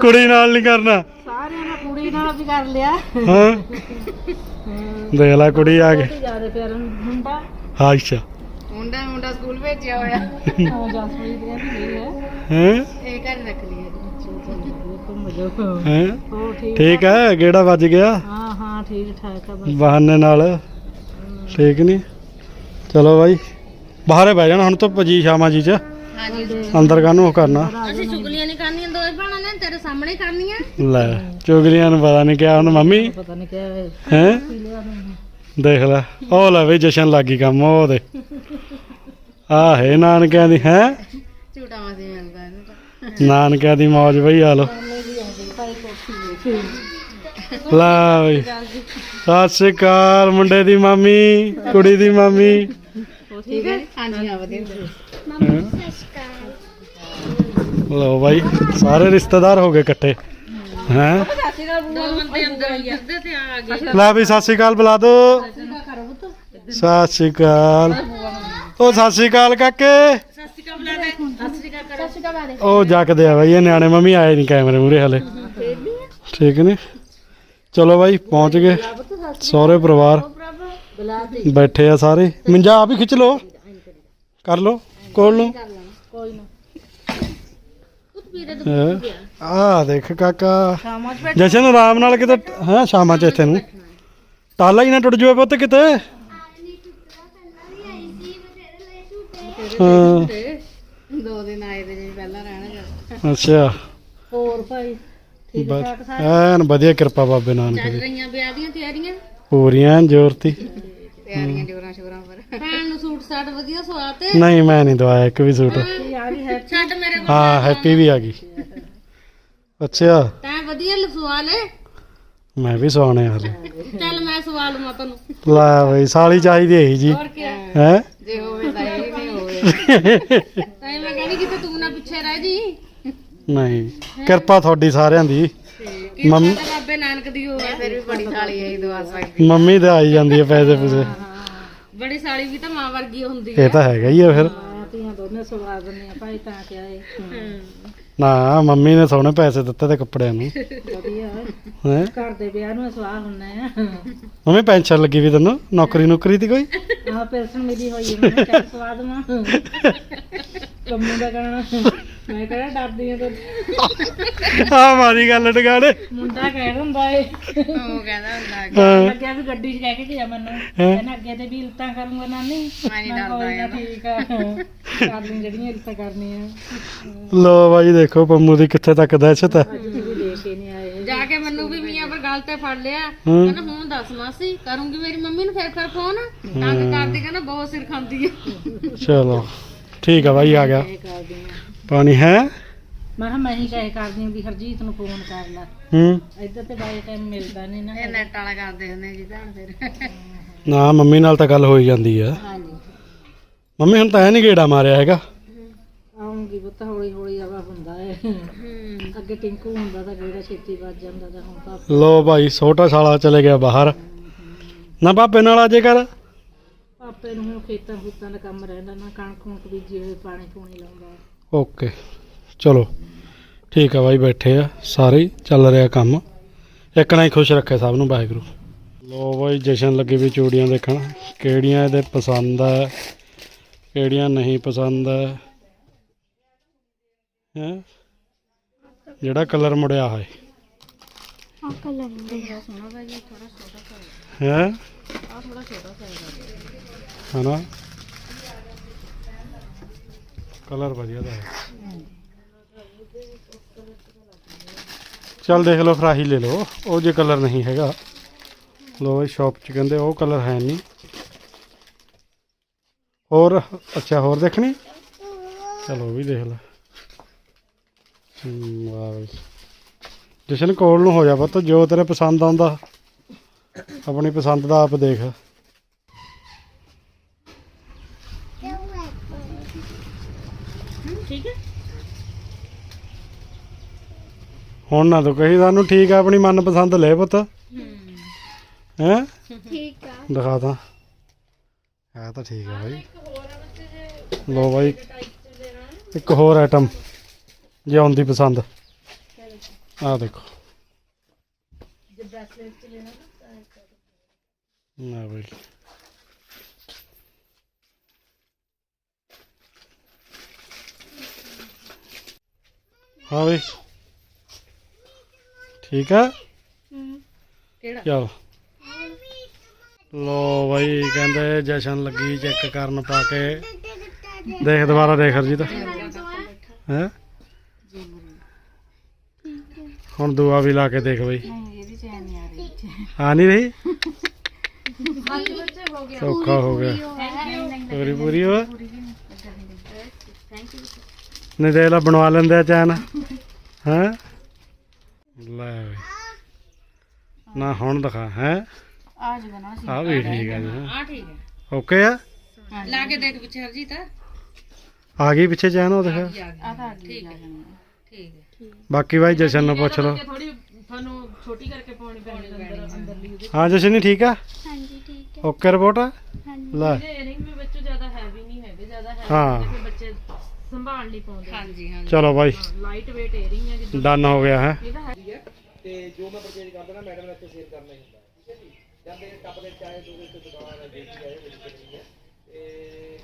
B: ਕੁੜੀ ਨਾਲ ਨਹੀਂ ਕਰਨਾ।
E: ਸਾਰਿਆਂ ਨਾਲ ਕੁੜੀ ਨਾਲ ਵੀ ਕਰ ਲਿਆ।
B: ਹਾਂ। ਦੇਖ ਲੈ ਕੁੜੀ ਆ ਗਈ
E: ਜ਼ਿਆਦਾ ਪਿਆਰ ਮੁੰਡਾ।
B: ਹਾਂ ਅੱਛਾ।
E: ਮੁੰਡਾ ਮੁੰਡਾ ਸਕੂਲ ਭੇਜਿਆ ਹੋਇਆ। ਹਾਂ ਜਸਪ੍ਰੀਤ ਦੀ ਵੀ ਹੈ
B: ਹੈ?
E: ਇਹ ਘਰ ਰੱਖ ਜਾਓ
B: ਹੈ।
E: ਹੋ? ਠੀਕ
B: ਠੀਕ ਹੈ ਗੇੜਾ ਵੱਜ ਗਿਆ?
E: ਹਾਂ ਹਾਂ ਠੀਕ ਠਾਕ ਆ ਬਸ।
B: ਬਹਾਨੇ ਨਾਲ। ਠੀਕ ਨਹੀਂ ਚਲੋ ਬਾਈ। ਬਾਹਰੇ ਬਹਿ ਜਾਣਾ ਹੁਣ ਧੁੱਪ ਜੀ ਸ਼ਾਮਾਂ ਜੀ ਚ।
E: ਹਾਂਜੀ।
B: ਅੰਦਰ ਕਾਹਨੂੰ ਉਹ ਕਰਨਾ?
E: ਅਸੀਂ ਚੁਗਲੀਆਂ ਨਹੀਂ ਕਰਨੀਆਂ ਦੋਵੇਂ ਭੈਣਾਂ ਨੇ ਤੇਰੇ ਸਾਹਮਣੇ ਹੀ ਕਰਨੀਆਂ।
B: ਲੈ ਚੁਗਲੀਆਂ ਨੂੰ ਪਤਾ ਨਹੀਂ ਕਿਹਾ ਹੁਣ ਮੰਮੀ।
E: ਪਤਾ ਨਹੀਂ ਕਿਹਾ
B: ਹੈ? ਦੇਖ ਲੈ। ਉਹ ਲੈ ਬਈ ਜਸ਼ਨ ਲੱਗੀ ਕੰਮ ਉਹ ਦੇ। ਆਹੇ ਨਾਨਕਿਆਂ ਦੀ ਹੈ?
E: ਝੂਟਾ ਮਾਸੀ ਮਿਲਦਾ ਇਹਨੂੰ ਤਾਂ।
B: ਨਾਨਕਿਆਂ ਦੀ ਮੌਜ ਬਈ ਆ ਲੋ ਲੈ ਬਈ ਸਤਿ ਸ਼੍ਰੀ ਅਕਾਲ ਮੁੰਡੇ ਦੀ ਮਾਮੀ ਕੁੜੀ ਦੀ ਮਾਮੀ।
E: ਠੀਕ ਹੈ? ਹਾਂਜੀ ਹਾਂ ਵਧੀਆ।
F: ਮੰਮੀ ਸਤਿ ਸ਼੍ਰੀ ਅਕਾਲ
B: ਲੋ ਬਾਈ ਸਾਰੇ ਰਿਸ਼ਤੇਦਾਰ ਹੋ ਗਏ ਇਕੱਠੇ। ਹੈ?
E: ਹੀ ਆ
B: ਲੈ ਵੀ ਸਤਿ ਸ਼੍ਰੀ ਅਕਾਲ ਬੁਲਾ ਦੋ। ਸਤਿ ਸ਼੍ਰੀ ਅਕਾਲ। ਉਹ ਸਤਿ ਸ਼੍ਰੀ ਅਕਾਲ ਕਾਕੇ।
E: ਸਤਿ ਸ਼੍ਰੀ ਦੇ
B: ਉਹ ਜੱਕਦੇ ਆ ਬਾਈ, ਇਹ ਨਿਆਣੇ ਮੰਮੀ ਆਏ ਨਹੀਂ ਕੈਮਰੇ ਮੂਰੇ ਹਲੇ। ਠੀਕ ਨੇ? ਚਲੋ ਬਾਈ, ਪਹੁੰਚ ਗਏ। ਸਹੁਰੇ ਪਰਿਵਾਰ। ਬੈਠੇ ਆ ਸਾਰੇ। ਮੰਜਾ ਆਪ ਹੀ ਖਿੱਚ ਲੋ ਕਰ ਲੋ ਕੋਲ ਨੂੰ। ਆ ਦੇਖ ਕਾਕਾ। ਜਸ਼ਨ ਆਰਾਮ ਨਾਲ ਕਿਤੇ ਹਾਂ, ਸ਼ਾਮਾਂ ਚ ਇੱਥੇ ਨੂੰ। ਟਾਲਾ ਹੀ ਨਾ ਟੁੱਟ ਜਾਵੇ ਪੁੱਤ ਕਿਤੇ
F: ਨਹੀਂ ਟੁੱਟਦਾ ਪਹਿਲਾਂ ਵੀ ਆਈ ਸੀ ਬਥੇਰੇ ਲੈ ਝੂਟੇ
B: ਹਾਂ
E: ਦੋ ਦਿਨ ਆਏ ਤੇ ਜੀ ਪਹਿਲਾਂ ਰਹਿਣਾ ਜਾ।
B: ਅੱਛਾ।
E: ਹੋਰ ਭਾਈ ਠੀਕ
B: ਬਸ
E: ਠਾਕ ਸਾਰੇ?
B: ਐਨ ਵਧੀਆ ਕਿਰਪਾ ਬਾਬੇ ਨਾਨਕ
E: ਚੱਲ
B: ਦੀ।
E: ਰਹੀਆਂ ਵਿਆਹ ਦੀਆਂ ਤਿਆਰੀਆਂ?
B: ਪੂਰੀਆਂ ਜ਼ੋਰਤੀ
E: ਤਿਆਰੀਆਂ ਜੋਰਾਂ ਸ਼ੋਰਾਂ ਪਰ। ਭੈਣ ਨੂੰ ਸੂਟ ਸਾਟ ਵਧੀਆ ਸਵਾ ਤੇ
B: ਨਹੀਂ ਮੈਂ ਨਹੀਂ ਦਵਾਇਆ ਇੱਕ ਵੀ ਸੂਟ।
E: ਹੈ ਛੱਡ ਮੇਰੇ ਕੋਲ
B: ਹਾਂ ਹੈਪੀ ਵੀ ਆ ਗਈ। ਅੱਛਾ।
E: ਤੈਂ ਵਧੀਆ ਲਸਵਾ ਲੈ
B: ਮੈਂ ਵੀ ਸਵਾਣੇ ਹਾਲੇ।
E: ਚੱਲ ਮੈਂ ਸਵਾ ਲਵਾਂ ਤੈਨੂੰ।
B: ਲੈ ਬਈ ਸਾਲੀ ਚਾਹੀਦੀ ਹੈ ਜੀ।
E: ਹੋਰ ਕੀ
B: ਹੈ?
E: ਜੇ ਹੋਵੇ ਤਾਂ ਇਹ ਨਹੀਂ ਹੋਵੇ ਤਾਂ ਮੈਂ ਕਹਿੰਦੀ ਕਿਤੇ ਤੂੰ ਨਾ ਪਿੱਛੇ ਰਹਿ ਜੀ।
B: ਨਹੀਂ ਕਿਰਪਾ ਤੁਹਾਡੀ ਸਾਰਿਆਂ ਦੀ। ਮੰਮੀ
E: ਬਾਬੇ ਨਾਨਕ ਦੀ ਹੋਵੇ ਫਿਰ ਵੀ ਬੜੀ ਸਾਲੀ ਆਈ
B: ਮੰਮੀ ਤੇ ਆਈ ਜਾਂਦੀ ਹੈ ਪੈਸੇ ਪੂਸੇ।
E: ਬੜੀ ਸਾਲੀ ਵੀ ਤਾਂ ਮਾਂ ਵਰਗੀ ਹੁੰਦੀ
B: ਇਹ ਤਾਂ ਹੈਗਾ ਹੀ ਆ ਫਿਰ।
E: ਧੀਆਂ ਦੋਨੇ ਸਵਾ ਦਿੰਦੇ ਆ ਭਾਈ ਤਾਂ ਕਿਹਾ ਏ।
B: ਨਾ ਮੰਮੀ ਨੇ ਸੋਹਣੇ ਪੈਸੇ ਦਿੱਤੇ ਤੇ ਕੱਪੜਿਆਂ ਨੂੰ।
E: ਵਧੀਆ।
B: ਹੈ?
E: ਘਰ ਦੇ ਵਿਆਹ ਨੂੰ ਸਵਾਹ ਹੁੰਨੇ ਆ।
B: ਮੰਮੀ ਪੈਨਸ਼ਨ ਲੱਗੀ ਵੀ ਤੈਨੂੰ? ਨੌਕਰੀ ਨੌਕਰੀ ਦੀ ਕੋਈ?
E: ਆਹ ਪੈਨਸ਼ਨ ਮਿਲੀ ਹੋਈ ਹੈ ਮੈਂ ਚੱਲ ਸਵਾ ਦਵਾਂ। ਕੰਮੂ ਦਾ ਕਹਿਣਾ। ਮੈਂ ਕਿਹੜਾ ਡਰਦੀ ਆ ਤੇ।
B: ਆ ਮਾਰੀ ਗੱਲ ਟਿਕਾਣੇ
E: ਮੁੰਡਾ ਕਹਿ ਦਿੰਦਾ ਏ। ਉਹ ਕਹਿੰਦਾ ਹੁੰਦਾ
B: ਹਾਂ।
E: ਲੱਗਿਆ ਵੀ ਗੱਡੀ 'ਚ ਕਹਿ ਕੇ ਗਿਆ ਮੈਨੂੰ।
B: ਹੈਂ?
E: ਕਹਿੰਦਾ ਅੱਗੇ ਤੇ ਵੀ ਇਲਤਾਂ ਕਰੂੰਗਾ ਨਾਨੀ। ਮੈਂ ਨਹੀਂ ਡਰਦਾ ਠੀਕ ਆ। ਕਰ ਲਈ ਜਿਹੜੀਆਂ ਇਲਤਾਂ ਕਰਨੀਆਂ।
B: ਲੋ ਬਾਈ ਦੇਖੋ ਪੰਮੂ ਦੀ ਕਿੱਥੇ ਤੱਕ ਦਹਿਸ਼ਤ ਹੈ
E: ਜਾ ਕੇ ਮੈਨੂੰ ਵੀ ਮੀਆਂ ਪਰ ਗੱਲ ਤੇ ਫੜ ਲਿਆ।
B: ਹੂੰ।
E: ਕਹਿੰਦਾ ਹੁਣ ਦੱਸ ਮਾਸੀ ਕਰੂੰਗੀ ਮੇਰੀ ਮੰਮੀ ਨੂੰ ਫਿਰ ਫਿਰ ਫੋਨ? ਤੰਗ ਕਰਦੀ ਕਹਿੰਦਾ ਬਹੁਤ ਸਿਰ ਖਾਂਦੀ ਹੈ
B: ਚਲੋ। ਠੀਕ ਆ ਬਾਈ ਆ ਗਿਆ। ਪਾਣੀ ਹੈ?
E: ਮੈਂ ਕਿਹਾ ਮੈਂ ਹੀ ਕਹੇ ਕਰਦੀ ਹਾਂ ਵੀ ਹਰਜੀਤ ਨੂੰ ਫੋਨ ਕਰ ਲੈ।
B: ਹੂੰ।
E: ਇੱਧਰ ਤੇ ਬਾਈ ਟਾਈਮ ਮਿਲਦਾ ਨਹੀਂ ਨਾ। ਇਹ ਨੈਟ ਵਾਲਾ ਕਰਦੇ ਹੁੰਦੇ ਜੀ ਭੈਣ ਫਿਰ।
B: ਨਾ ਮੰਮੀ ਨਾਲ ਤਾਂ ਗੱਲ ਹੋਈ ਜਾਂਦੀ ਆ।
E: ਹਾਂਜੀ।
B: ਮੰਮੀ ਹੁਣ ਤਾਂ ਐ ਨਹੀਂ ਗੇੜਾ ਮਾਰਿਆ ਹੈਗਾ।
E: ਆਉਂਗੀ ਪੁੱਤ ਹੌਲੀ ਹੌਲੀ ਆਵਾ ਹੁੰਦਾ ਹੈ। ਅੱਗੇ ਟਿੰਕੂ ਹੁੰਦਾ ਤਾਂ ਜਿਹੜਾ ਛੇਤੀ ਵੱਜ ਜਾਂਦਾ ਤਾਂ ਹੁਣ ਤਾਂ
B: ਲੋ ਭਾਈ ਛੋਟਾ ਸਾਲਾ ਚਲੇ ਗਿਆ ਬਾਹਰ। ਨਾ ਬਾਪੇ ਨਾਲ ਆਜੇ ਕਰ।
E: ਪਾਪੇ ਨੂੰ ਹੁਣ ਖੇਤਾਂ ਖੂਤਾਂ ਦਾ ਕੰਮ ਰਹਿੰਦਾ ਨਾ ਕਣਕ ਕੁਣਕ ਬੀਜੀ ਹੋਈ ਪਾਣੀ ਪੂਣੀ ਲਾਉਂਦਾ।
B: ਓਕੇ ਚਲੋ ਠੀਕ ਆ ਬਾਈ ਬੈਠੇ ਆ ਸਾਰੇ ਹੀ ਚੱਲ ਰਿਹਾ ਕੰਮ। ਇੱਕ ਨਾ ਹੀ ਖੁਸ਼ ਰੱਖੇ ਸਭ ਨੂੰ ਵਾਹਿਗੁਰੂ। ਲੋ ਬਾਈ ਜਸ਼ਨ ਲੱਗੇ ਵੀ ਚੂੜੀਆਂ ਦੇਖਣ। ਕਿਹੜੀਆਂ ਇਹਦੇ ਪਸੰਦ ਆ ਕਿਹੜੀਆਂ ਨਹੀਂ ਪਸੰਦ ਆ? ਹੈ? ਜਿਹੜਾ ਕਲਰ ਮੁੜਿਆ ਹੈ
D: ਆ ਕਲਰ
C: ਬੜਾ ਸੋਹਣਾ ਭਾਜੀ ਥੋੜਾ ਛੋਟਾ
B: ਹੈ
C: ਆ। ਥੋੜਾ ਛੋਟਾ ਸਾਈਜ਼
B: ਹਨਾ? ਕਲਰ ਵਧੀਆ ਦਾ ਹੈ। ਚੱਲ ਦੇਖ ਲਓ ਫਿਰ ਆਹੀ ਲੈ ਲਓ। ਉਹ ਜੇ ਕਲਰ ਨਹੀਂ ਹੈਗਾ। ਲੋ ਇਹ ਸ਼ਾਪ 'ਚ ਕਹਿੰਦੇ ਉਹ ਕਲਰ ਹੈ ਨਹੀਂ। ਹੋਰ? ਅੱਛਾ ਹੋਰ ਦੇਖਣੀ? ਚਲੋ ਉਹ ਵੀ ਦੇਖ ਲੈ। ਹਮ, ਵਾਹ ਜਸ਼ਨ ਕੋਲ ਨੂੰ ਹੋ ਜਾ ਪੁੱਤ ਜੋ ਤੇਰੇ ਪਸੰਦ ਆਉਂਦਾ। ਆਪਣੀ ਪਸੰਦ ਦਾ ਆਪ ਦੇਖ
C: ਠੀਕ ਹੈ
B: ਹੁਣ ਨਾ ਤੂੰ ਕਹੀ ਸਾਨੂੰ ਠੀਕ ਆ ਆਪਣੀ ਮਨਪਸੰਦ ਲੈ ਪੁੱਤ। ਹੈ?
D: ਠੀਕ ਆ।
B: ਦਿਖਾ ਤਾਂ। ਆ ਤਾਂ ਠੀਕ ਆ ਬਾਈ। ਲੋ ਬਾਈ। ਇੱਕ ਹੋਰ ਆਈਟਮ ਜੇ ਆਉਂਦੀ ਪਸੰਦ। ਆ ਦੇਖੋ। ਨਾ ਬਾਈ। ਹਾਂ ਬਈ। ਠੀਕ ਆ?
D: ਹੂੰ
C: ਕਿਹੜਾ?
B: ਚਲ। ਲੋ ਬਾਈ ਕਹਿੰਦੇ ਜਸ਼ਨ ਲੱਗੀ ਚੈੱਕ ਕਰਨ ਪਾ ਕੇ। ਦੇਖ ਦੁਬਾਰਾ ਦੇਖ ਹਰਜੀਤ। ਹੈ? ਹੁਣ ਦੁਆ ਵੀ ਲਾ ਕੇ ਦੇਖ ਬਈ।
C: ਚੈਨ ਨਹੀਂ ਆ ਰਹੀ?
B: ਨਹੀਂ
C: ਹੋ
B: ਸੌਖਾ ਹੋ ਗਿਆ। ਪੂਰੀ ਪੂਰੀ ਹੋ? ਨਹੀਂ ਦੇਖ ਲਾ ਬਣਵਾ ਲੈਂਦੇ ਆ ਚੈਨ। ਹੈ? ਲੈ ਬਈ ਨਾ ਹੁਣ ਦਿਖਾ ਹੈ?
C: ਆ ਜੂਗਾ ਨਾ
B: ਆ ਵੀ ਠੀਕ ਹੈ ਜੀ
C: ਆ ਠੀਕ ਹੈ
B: ਓਕੇ ਆ?
C: ਲਾ ਕੇ ਦੇਖ ਪਿੱਛੇ ਹਰਜੀਤ।
B: ਆ ਗਈ ਪਿੱਛੇ ਚੈਨ ਉਹ ਦੇਖ।
C: ਆ ਤਾਂ ਠੀਕ ਹੈ ਠੀਕ ਹੈ
B: ਬਾਕੀ ਭਾਈ ਜਸ਼ਨ ਨੂੰ ਪੁੱਛ ਲਓ।
C: ਥੋੜੀ ਤੁਹਾਨੂੰ ਛੋਟੀ ਕਰਕੇ ਪਾਉਣੀ ਪੈਣੀ ਅੰਦਰ ਅੰਦਰਲੀ ਉਹਦੇ।
B: ਹਾਂ ਜਸ਼ਨ ਨਹੀਂ ਠੀਕ ਆ?
D: ਹਾਂਜੀ ਠੀਕ ਹੈ
B: ਓਕੇ ਰਿਪੋਰਟ ਆ?
D: ਹਾਂਜੀ।
B: ਲੈ।
G: ਇਅਰਿੰਗ ਵੀ ਬੱਚੇ ਜ਼ਿਆਦਾ ਹੈਵੀ ਨਹੀਂ ਹੈਗੇ ਜ਼ਿਆਦਾ ਹੈਵੀ
B: ਹਾਂ।
G: ਫਿਰ ਸੰਭਾਲ ਨਹੀਂ ਪਾਉਂਦੇ
C: ਹਾਂਜੀ ਹਾਂਜੀ।
B: ਚਲੋ ਭਾਈ
G: ਲਾਈਟ weight ਇਅਰਿੰਗ ਹੈ ਜਿੱਦਾਂ
B: ਡਨ ਹੋ ਗਿਆ ਹੈ?
G: ਇਹਦਾ
A: ਤੇ ਜੋ ਮੈਂ ਪਰਚੇਜ ਕਰਦਾ ਨਾ ਮੈਡਮ ਨੇ ਇੱਥੇ ਸੇਲ ਕਰਨਾ ਹੀ ਹੁੰਦਾ ਠੀਕ ਹੈ ਜੀ? ਜਾਂਦੇ ਟੱਪ ਦੇ ਚਾਹੇ ਜੋ ਵੀ ਕੋਈ ਦੁਕਾਨ ਹੈ ਦੇਖੀ ਜਾਏ ਮੇਰੀ ਕਿਹੜੀ ਹੈ। ਤੇ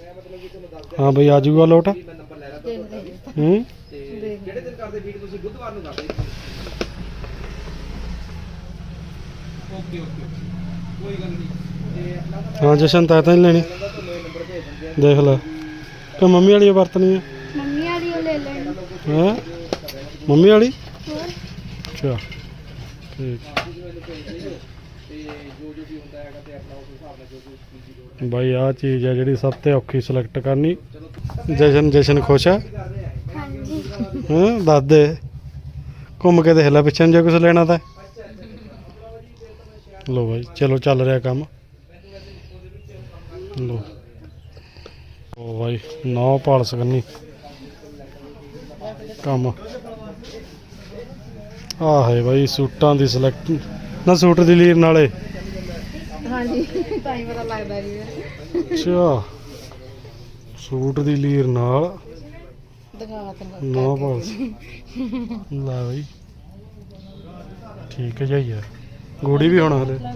A: ਮੈਂ ਮਤਲਬ ਕਿ ਤੁਹਾਨੂੰ ਦੱਸ ਦਿਆਂ
B: ਹਾਂ ਬਈ ਆ ਜਾਊਗਾ ਲੋਟ।
A: ਵੀ ਮੈਂ ਨੰਬਰ ਲੈ ਲਾ ਤੁਹਾਡਾ
B: ਹੂੰ?
A: ਤੇ ਜਿਹੜੇ ਦਿਨ ਕਰਦੇ ਵੀਡ ਤੁਸੀਂ? ਬੁੱਧਵਾਰ ਨੂੰ ਕਰਦੇ ਓਕੇ ਓਕੇ ਕੋਈ ਗੱਲ ਨਹੀਂ।
B: ਹਾਂ ਜਸ਼ਨ ਤਾਂ ਤਾਂ ਲੈਣੀ। ਦੇਖ ਲੈ। ਕਿ ਮੰਮੀ ਵਾਲੀ ਵਰਤਣੀ ਹੈ
D: ਮੰਮੀ ਵਾਲੀ ਉਹ ਲੈ ਲੈਣੀ।
B: ਹੈ? ਮੰਮੀ ਵਾਲੀ?
D: ਹੋਰ?
B: ਅੱਛਾ। ਠੀਕ। ਬਾਈ ਆ ਚੀਜ਼ ਆ ਜਿਹੜੀ ਸਭ ਤੇ ਔਖੀ ਸਿਲੈਕਟ ਕਰਨੀ। ਜਸ਼ਨ ਜਸ਼ਨ ਖੁਸ਼ ਆ?
D: ਹਾਂਜੀ।
B: ਹਾਂ? ਦੱਸ ਦੇ। ਘੁੰਮ ਕੇ ਦੇਖ ਲੈ ਪਿੱਛੇ ਨੂੰ ਜੇ ਕੁਝ ਲੈਣਾ ਤਾਂ। ਲੋ ਬਾਈ ਚਲੋ ਚੱਲ ਰਿਹਾ ਕੰਮ। ਲੋ ਉਹ ਬਾਈ ਨੌ ਪਾਲ ਸਕਨੀ। ਕੰਮ। ਆਹ ਹੈ ਬਾਈ ਸੂਟਾਂ ਦੀ ਸਿਲੈਕਟ ਨਾ ਸੂਟ ਦੀ ਲੀਰ ਨਾਲੇ।
C: ਹਾਂਜੀ। ਤਾਂ ਹੀ ਪਤਾ ਲੱਗਦਾ ਜੀ।
B: ਅੱਛਾ। ਸੂਟ ਦੀ ਲੀਰ ਨਾਲ।
C: ਦਿਖਾ ਤੈਨੂੰ
B: ਨੌ ਪਾਲ ਲੈ ਬਾਈ। ਠੀਕ ਹੈ ਜਾਈ ਯਾਰ। ਗੋੜੀ ਵੀ ਹੋਣਾ ਹਲੇ।
C: ਆ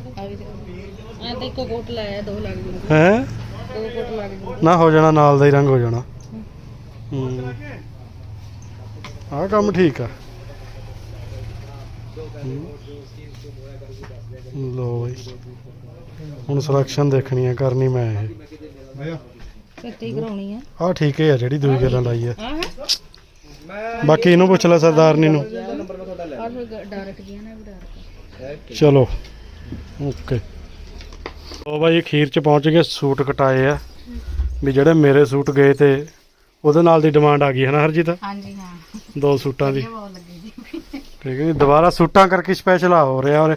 C: ਆ ਤੇ ਇੱਕੋ ਕੋਟ ਲਾਇਆ ਦੋ ਲੱਗ ਜੂ
B: ਹੈ?
C: ਦੋ ਕੋਟ ਲੱਗ ਜੂ
B: ਨਾ ਹੋ ਜਾਣਾ ਨਾਲ ਦਾ ਹੀ ਰੰਗ ਹੋ ਜਾਣਾ। ਹੂੰ। ਆਹ ਕੰਮ ਠੀਕ ਆ। ਹੂੰ। ਲਓ ਬਈ। ਹੁਣ ਸਿਲੈਕਸ਼ਨ ਦੇਖਣੀ ਆ ਕਰਨੀ ਮੈਂ ਇਹ।
C: ਕਰਾਉਣੀ ਆ।
B: ਆਹ ਠੀਕ ਹੈ ਜਿਹੜੀ ਦੂਜੀ ਗੱਲਾਂ ਲਾਈ ਆ।
C: ਹੈ
B: ਬਾਕੀ ਇਹਨੂੰ ਪੁੱਛ ਲੈ ਸਰਦਾਰਨੀ ਨੂੰ।
A: ਲੈ
C: ਆ ਵੀ
B: ਚਲੋ। ਓਕੇ। ਉਹ ਬਾਈ ਖੀਰ ਚ ਪਹੁੰਚ ਗਏ ਸੂਟ ਕਟਾਏ ਆ। ਵੀ ਜਿਹੜੇ ਮੇਰੇ ਸੂਟ ਗਏ ਤੇ ਉਹਦੇ ਨਾਲ ਦੀ ਡਿਮਾਂਡ ਆ ਗਈ ਹੈ ਨਾ ਹਰਜੀਤ?
C: ਹਾਂਜੀ ਹਾਂ।
B: ਦੋ ਸੂਟਾਂ ਦੀ।
C: ਇਹ
B: ਠੀਕ ਹੈ ਦੁਬਾਰਾ ਸੂਟਾਂ ਕਰਕੇ ਸਪੈਸ਼ਲ ਆ ਹੋ ਰਿਹਾ ਔਰ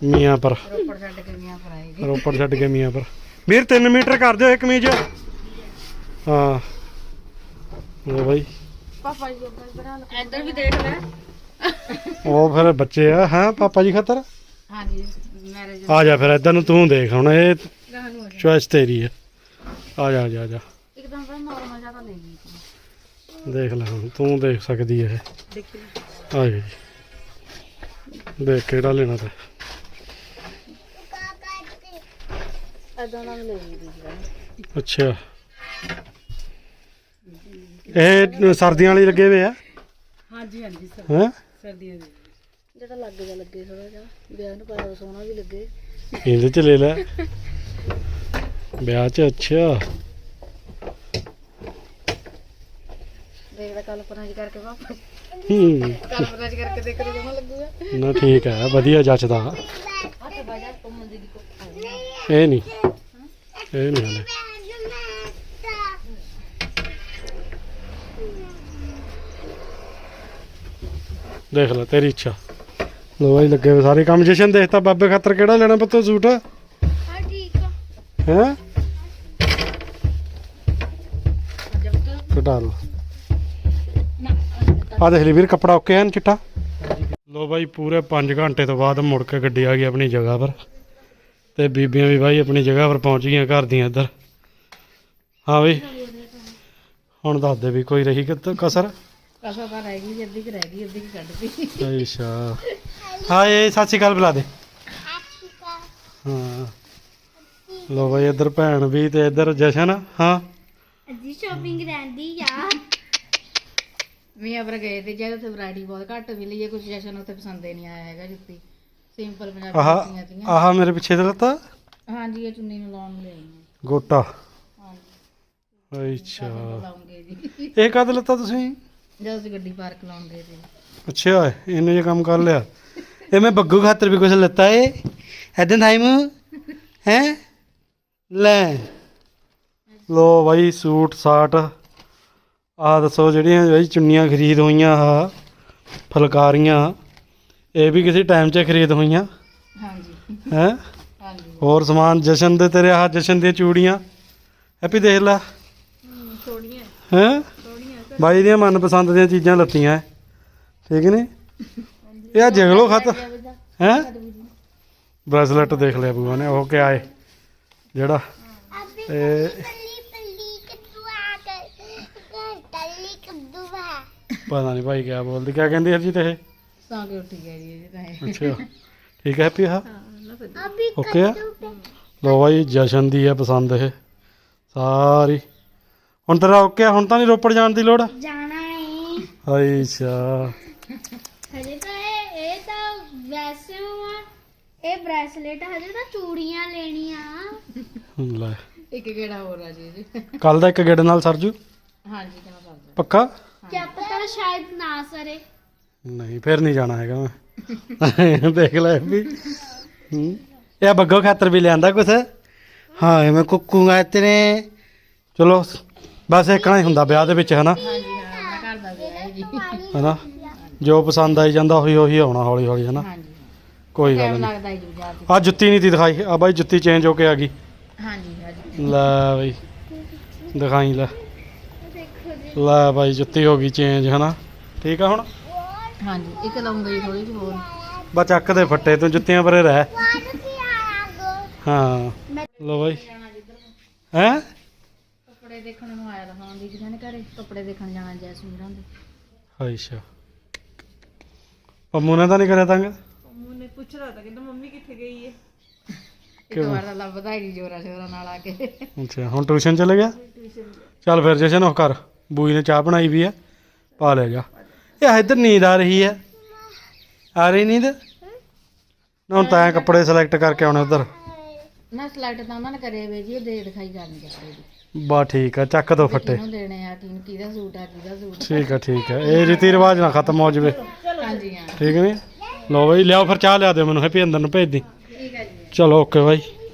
C: ਮੀਆਂ ਪਰ। ਰੋਪੜ ਛੱਡ ਕੇ ਮੀਆਂ ਪਰ ਆਏਗੀ।
B: ਰੋਪੜ ਛੱਡ ਕੇ ਮੀਆਂ ਪਰ। ਵੀਰ 3 ਮੀਟਰ ਕਰ ਦਿਓ ਇੱਕ ਕਮੀਜ਼ ਹਾਂ। ਲੋ ਬਾਈ।
C: ਪਾਪਾ ਜੀ ਇੱਧਰ ਵੀ ਦੇਖ ਲੈ।
B: ਉਹ ਫਿਰ ਬੱਚੇ ਆ ਹਾਂ ਪਾਪਾ ਜੀ ਖਾਤਰ?
C: ਹਾਂਜੀ ਮੈਰਿਜ
B: ਆ ਜਾ ਫਿਰ ਇਧਰ ਨੂੰ ਤੂੰ ਦੇਖ ਹੁਣ ਇਹ ਚੋਇਸ ਤੇਰੀ ਹੈ ਆ ਜਾ ਆ ਜਾ ਆ ਜਾ।
C: ਇੱਕਦਮ ਪਰ ਨਾਰਮਲ ਜਿਹਾ ਤਾਂ ਲੈ ਗਈ
B: ਦੇਖ ਲੈ ਹੁਣ ਤੂੰ ਦੇਖ ਸਕਦੀ ਹੈ
C: ਦੇਖੀ
B: ਆ ਜਾ ਜੀ। ਦੇਖ ਕਿਹੜਾ ਲੈਣਾ ਤੇ।
C: ਅਦੋਂ ਨਾਲ ਲੈ ਲਈ ਦੀ
B: ਅੱਛਾ। ਇਹ ਸਰਦੀਆਂ ਵਾਲੀ ਲੱਗੇ ਹੋਏ ਆ?
G: ਹਾਂਜੀ ਹਾਂਜੀ ਸਰ।
B: ਹੈ?
G: ਸਰਦੀਆਂ ਦੇ।
C: ਜਿਹੜਾ ਲੱਗ ਜਾ ਲੱਗੇ ਥੋੜਾ ਜਿਹਾ। ਵਿਆਹ ਨੂੰ ਪਾਇਆ ਸੋਹਣਾ ਵੀ ਲੱਗੇ।
B: ਇਹਦੇ ਚ ਲੈ ਲੈ। ਵਿਆਹ ਚ ਅੱਛਾ।
C: ਦੇਖਦਾ ਕਲਪਨਾ ਜੀ ਕਰਕੇ ਵਾਪਸ।
B: ਹੂੰ।
C: ਕਲਪਨਾ ਜੀ ਕਰਕੇ ਦੇਖ ਰਿਹਾ ਲੱਗੂਗਾ।
B: ਨਾ ਠੀਕ ਹੈ ਵਧੀਆ ਜੱਚਦਾ
C: ਹੱਥ ਬਾਜਾ ਤੁਮ ਦੀ। ਕੋ
B: ਇਹ ਨਹੀਂ ਇਹ ਨਹੀਂ ਹਲੇ। ਦੇਖ ਲੈ ਤੇਰੀ ਇੱਛਾ। ਲੋ ਭਾਈ ਲੱਗੇ ਹੋਏ ਸਾਰੇ ਕੰਮ। ਜਸ਼ਨ ਦੇਖਤਾ ਬਾਬੇ ਖਾਤਰ ਕਿਹੜਾ ਲੈਣਾ ਪੁੱਤ ਸੂਟ?
D: ਹਾਂ ਠੀਕ ਆ।
B: ਹੈ? ਕਟਾ ਆ ਦੇਖ ਲਈ ਵੀਰ ਕੱਪੜਾ ਓਕੇ ਐਨ ਚਿੱਟਾ? ਲੋ ਬਾਈ ਪੂਰੇ 5 ਘੰਟੇ ਤੋਂ ਬਾਅਦ ਮੁੜ ਕੇ ਗੱਡੀ ਆ ਗਈ ਆਪਣੀ ਜਗ੍ਹਾ ਪਰ। ਤੇ ਬੀਬੀਆਂ ਵੀ ਬਾਈ ਆਪਣੀ ਜਗ੍ਹਾ ਪਰ ਪਹੁੰਚ ਗਈਆਂ ਘਰ ਦੀਆਂ ਇੱਧਰ। ਹਾਂ ਬਈ। ਹੁਣ ਦੱਸ ਦੇ ਵੀ ਕੋਈ ਰਹੀ ਕਿ ਕਸਰ?
C: ਕਸਾ ਤਾਂ ਰਹਿ ਗਈ ਅੱਧੀ ਕਿ ਰਹਿ ਗਈ ਅੱਧੀ ਕਿ ਕੱਢਦੀ
B: ਅੱਛਾ। ਹਾਏ ਸਤਿ ਸ਼੍ਰੀ ਅਕਾਲ ਬੁਲਾ ਦੇ। ਹਾਂ। ਲੋ ਬਾਈ ਇੱਧਰ ਭੈਣ ਵੀ ਤੇ ਇੱਧਰ ਜਸ਼ਨ ਹਾਂ।
D: ਅੱਜੀ ਸ਼ਾਪਿੰਗ ਰਹਿੰਦੀ ਆ।
C: ਮੀਆਂ ਪਰ ਗਏ ਤੇ ਜਦ ਉੱਥੇ ਵੈਰਾਈਟੀ ਬਹੁਤ ਘੱਟ ਮਿਲੀ ਹੈ ਕੁਝ ਜਸ਼ਨ ਉੱਥੇ ਪਸੰਦ ਹੀ ਨਹੀਂ ਆਇਆ ਹੈਗਾ ਜੁੱਤੀ। ਸਿੰਪਲ ਪੰਜਾਬੀ
B: ਆਹ
C: ਜੁੱਤੀਆਂ ਤੀਆਂ।
B: ਆਹ ਮੇਰੇ ਪਿੱਛੇ ਤੇ। ਲੱਤਾ
C: ਹਾਂਜੀ ਇਹ ਚੁੰਨੀ ਨੂੰ ਲਾਉਣ ਲਈ
B: ਗੋਟਾ।
C: ਹਾਂਜੀ।
B: ਅੱਛਾ।
C: ਲਾਉਂਗੇ ਜੀ।
B: ਇਹ ਕਦ ਲੱਤਾ ਤੁਸੀਂ?
C: ਜਦ ਅਸੀਂ ਗੱਡੀ ਪਾਰਕ ਲਾਉਣ ਗਏ ਤੇ
B: ਅੱਛਾ ਇਹਨੇ ਜੇ ਕੰਮ ਕਰ ਲਿਆ। ਇਹ ਮੈਂ ਬੱਗੂ ਖਾਤਰ ਵੀ ਕੁਝ ਲੱਤਾ ਏ। ਐਦਾਂ ਟਾਈਮ ਹੈ? ਲੈ। ਲੋ ਬਾਈ ਸੂਟ ਸਾਟ। ਆ ਦੱਸੋ ਜਿਹੜੀਆਂ ਬਾਈ ਚੁੰਨੀਆਂ ਖਰੀਦ ਹੋਈਆਂ ਆ ਫਲਕਾਰੀਆਂ। ਇਹ ਵੀ ਕਿਸੇ ਟਾਈਮ 'ਚ ਖਰੀਦ ਹੋਈਆਂ।
C: ਹਾਂਜੀ।
B: ਹੈ?
C: ਹਾਂਜੀ।
B: ਹੋਰ ਸਮਾਨ ਜਸ਼ਨ ਦੇ ਤੇਰੇ ਆਹ ਜਸ਼ਨ ਦੀਆਂ ਚੂੜੀਆਂ। ਹੈਪੀ ਦੇਖ ਲੈ।
G: ਥੋੜੀਆਂ
B: ਹੈ? ਬਾਈ ਦੀਆਂ ਮਨਪਸੰਦ ਦੀਆਂ ਚੀਜ਼ਾਂ ਲੱਤੀਆਂ। ਠੀਕ ਨੇ ਇਹ ਆ ਜਗਲੋ ਖਤ ਹੈ? ਬ੍ਰੈਸਲੈਟ ਦੇਖ ਲਿਆ ਬੂਆ ਨੇ ਉਹ ਕਿ ਆਏ ਜਿਹੜਾ ਇਹ
D: ਪੱਲੀ ਪੱਲੀ ਕੱਦੂ ਆ ਟੱਲੀ ਕੱਦੂ ਆ।
B: ਪਤਾ ਨਹੀਂ ਭਾਈ ਕਿਆ ਬੋਲਦੀ ਕਿਆ ਕਹਿੰਦੀ ਹਰਜੀਤ ਇਹ?
C: ਉੱਠੀ ਜੀ ਇਹ ਤਾਂ।
B: ਅੱਛਾ ਠੀਕ ਹੈ ਹੈਪੀ ਆ
D: ਅਭੀ
B: ਓਕੇ ਆ ਲੋ ਬਾਈ ਜਸ਼ਨ ਦੀ ਹੈ ਪਸੰਦ ਇਹ ਸਾਰੀ। ਹੁਣ ਤੇਰਾ ਓਕੇ ਹੁਣ ਤਾਂ ਨਹੀਂ ਰੋਪੜ ਜਾਣ ਦੀ ਲੋੜ?
D: ਜਾਣਾ ਹੈ
B: ਅੱਛਾ।
D: ਹਜੇ ਤਾਂ ਇਹ ਇਹ ਤਾਂ ਵੈਸੇ ਆ ਇਹ ਬ੍ਰੈਸਲੇਟ ਹਜੇ ਤਾਂ ਚੂੜੀਆਂ ਲੈਣੀਆਂ।
B: ਲੈ।
C: ਇੱਕ ਕਿਹੜਾ ਹੋਰ ਆ ਜੀ ਜੀ
B: ਕੱਲ ਦਾ ਇੱਕ ਗੇੜ ਨਾਲ ਸਰਜੂ?
C: ਹਾਂਜੀ ਕਿਵੇਂ ਕਰਦਾ
B: ਪੱਕਾ?
D: ਕਿਆ ਪਤਾ ਸ਼ਾਇਦ ਨਾ ਸਰੇ।
B: ਨਹੀਂ ਫਿਰ ਨਹੀਂ ਜਾਣਾ ਹੈਗਾ ਮੈਂ। ਦੇਖ ਲੈ ਵੀ। ਹੂੰ। ਇਹ ਬੱਗੋ ਖਾਤਰ ਵੀ ਲਿਆਂਦਾ ਕੁਛ? ਹਾਂ ਮੈਂ ਕੁੱਕੂਗਾ ਤੇਰੇ ਚਲੋ ਬਸ ਇੱਕਣਾ ਹੀ ਹੁੰਦਾ ਵਿਆਹ ਦੇ ਵਿੱਚ ਹਨਾ?
C: ਹਾਂਜੀ ਹਾਂ ਮੈਂ ਘਰ ਦਾ ਵਿਆਹ ਹੈ ਜੀ।
B: ਹਨਾ? ਜੋ ਪਸੰਦ ਆਈ ਜਾਂਦਾ ਉਹੀ ਉਹੀ ਆਉਣਾ ਹੌਲੀ ਹੌਲੀ ਹਨਾ?
C: ਹਾਂਜੀ।
B: ਕੋਈ ਗੱਲ
C: ਟਾਈਮ
B: ਨਹੀਂ।
C: ਲੱਗਦਾ ਜੀ ਬਾਜ਼ਾਰ
B: ਆ ਜੁੱਤੀ ਨਹੀਂ ਤੀ ਦਿਖਾਈ। ਆ ਬਾਈ ਜੁੱਤੀ ਚੇਂਜ ਹੋ ਕੇ ਆ ਗਈ।
C: ਹਾਂਜੀ ਹਾਂਜੀ।
B: ਲੈ ਬਈ ਦਿਖਾਈ ਲੈ।
D: ਦੇਖੋ ਜੀ
B: ਲੈ ਬਾਈ ਜੁੱਤੀ ਹੋ ਗਈ ਚੇਂਜ ਹਨਾ? ਠੀਕ ਆ ਹੁਣ?
C: ਹਾਂਜੀ ਇੱਕ ਲਾਉਂਗਾ ਜੀ ਥੋੜੀ ਜਿਹੀ ਹੋਰ।
B: ਬਾ ਚੱਕ ਦੇ ਫੱਟੇ ਤੂੰ ਜੁੱਤੀਆਂ ਪਰੇ ਰਹਿ। ਹਾਂ। ਲੋ ਬਾਈ। ਹੈ?
C: ਕੱਪੜੇ ਦੇਖਣ ਨੂੰ ਆਇਆ ਰਹਾਂ ਦੀ ਨੇ ਘਰੇ ਕੱਪੜੇ ਦੇਖਣ ਜਾਣਾ ਜੈਸਮੀਰਾਂ ਦੇ
B: ਅੱਛਾ ਪੰਮੂ ਨੇ ਤਾਂ ਨਹੀਂ ਕਰਿਆ ਤੰਗ?
G: ਮੰਮੂ ਨੇ ਪੁੱਛ ਰਿਹਾ ਤਾਂ ਕਹਿੰਦਾ ਮੰਮੀ ਕਿੱਥੇ ਗਈ ਹੈ
C: ਇੱਕ ਵਾਰ ਤਾਂ ਲੱਭਦਾ ਹੀ ਜੋਰਾ ਸ਼ੋਰਾ ਨਾਲ ਆ ਕੇ।
B: ਅੱਛਾ ਹੁਣ ਟਿਊਸ਼ਨ ਚਲੇ ਗਿਆ? ਚੱਲ ਫਿਰ ਜਸ਼ਨ ਉਹ ਕਰ ਬੂਈ ਨੇ ਚਾਹ ਬਣਾਈ ਵੀ ਆ ਪਾ ਲੈ ਜਾ। ਇਹ ਇੱਧਰ ਨੀਂਦ ਆ ਰਹੀ ਹੈ। ਆ ਰਹੀ ਨੀਂਦ? ਨਾ ਹੁਣ ਤਾਂ ਐਂ ਕੱਪੜੇ ਸਿਲੈਕਟ ਕਰਕੇ ਆਉਣੇ ਉਧਰ।
C: ਨਾ ਸਲਾਈਡ ਤਾਂ ਉਹਨਾਂ ਨੇ ਕਰੇ ਵੇ ਜੀ ਉਹ ਦੇ ਦਿਖਾਈ ਕਰਨੀ ਕੱਪੜੇ ਦੀ।
B: ਬਾ ਠੀਕ ਆ ਚੱਕ ਦੋ ਫੱਟੇ।
C: ਕਿਹਨੂੰ ਦੇਣੇ ਆ ਕਿਹਨੂੰ ਕਿਹਦਾ ਸੂਟ ਆ ਕਿਹਦਾ ਸੂਟ
B: ਠੀਕ ਆ ਠੀਕ ਆ। ਇਹ ਰੀਤੀ ਰਿਵਾਜ ਨਾ ਖਤਮ ਹੋ ਜਵੇ।
C: ਹਾਂਜੀ ਹਾਂ।
B: ਠੀਕ ਨਹੀਂ? ਲੋ ਬਈ ਲਿਆਓ ਫਿਰ ਚਾਹ ਲਿਆ ਦਿਓ ਮੈਨੂੰ ਹੈਪੀ ਅੰਦਰ ਨੂੰ ਭੇਜ ਦੀ।
C: ਠੀਕ ਹੈ ਜੀ।
B: ਚਲੋ ਓਕੇ ਬਾਈ।